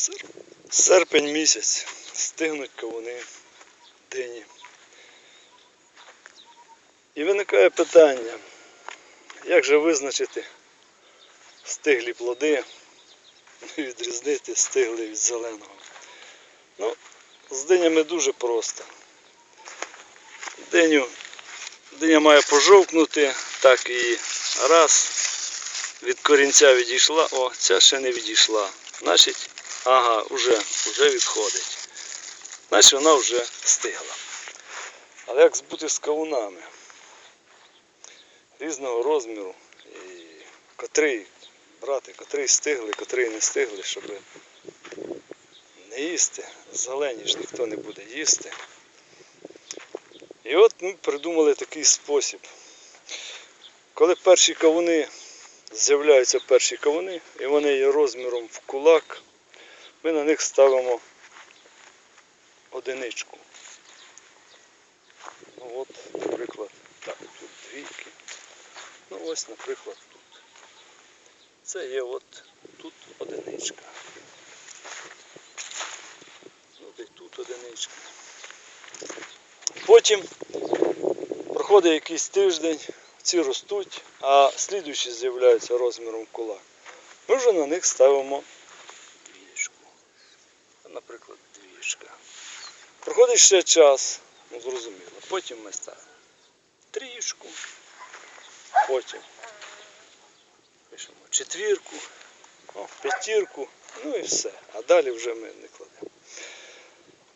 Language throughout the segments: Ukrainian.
Сер- Серпень місяць. Стигнуть кавуни, дині. І виникає питання, як же визначити стиглі плоди, і відрізнити стиглий від зеленого. Ну, з динями дуже просто. Диню, диня має пожовкнути, так і раз від корінця відійшла, о, ця ще не відійшла. Значить, ага, вже, вже відходить. Значить вона вже стигла. Але як збути з кавунами? Різного розміру, і котрий брати, котрий стигли, котрий не стигли, щоб не їсти. Зелені ж ніхто не буде їсти. І от ми придумали такий спосіб. Коли перші кавуни, з'являються перші кавуни, і вони є розміром в кулак, ми на них ставимо одиничку. Ну от, наприклад, так, тут двійки. Ну ось, наприклад, тут. Це є от тут одиничка. От і тут одиничка. Потім проходить якийсь тиждень, ці ростуть, а слідуючі з'являються розміром кулак. Ми вже на них ставимо. Наприклад, двієчка. Проходить ще час, ну зрозуміло. Потім ми ставимо трішку, потім пишемо четвірку, о, п'ятірку, ну і все. А далі вже ми не кладемо.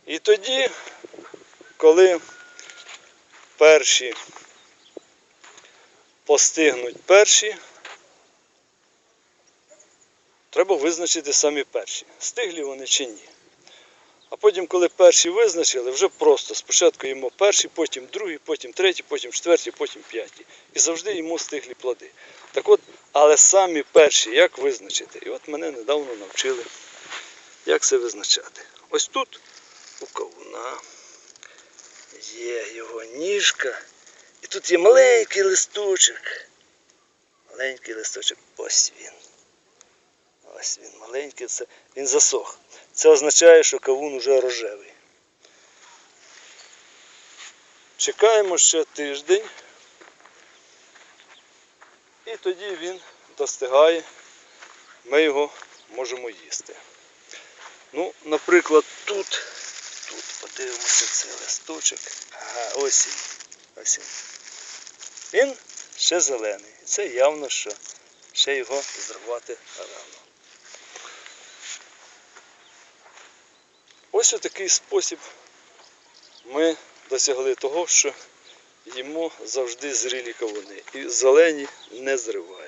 І тоді, коли перші постигнуть перші, треба визначити самі перші, стиглі вони чи ні. А потім, коли перші визначили, вже просто спочатку їмо перші, потім другий, потім третій, потім четвертий, потім п'ятий. І завжди їмо стиглі плоди. Так от, але самі перші, як визначити? І от мене недавно навчили, як це визначати. Ось тут у кавуна є його ніжка. І тут є маленький листочок. Маленький листочок. Ось він. Ось він маленький, це він засох. Це означає, що кавун уже рожевий. Чекаємо ще тиждень. І тоді він достигає, ми його можемо їсти. Ну, наприклад, тут, тут подивимося цей листочок. Ага, ось він. Ось він. Він ще зелений. Це явно, що ще його зривати рано. Ось у такий спосіб ми досягли того, що їмо завжди зрілі кавуни. І зелені не зриваємо.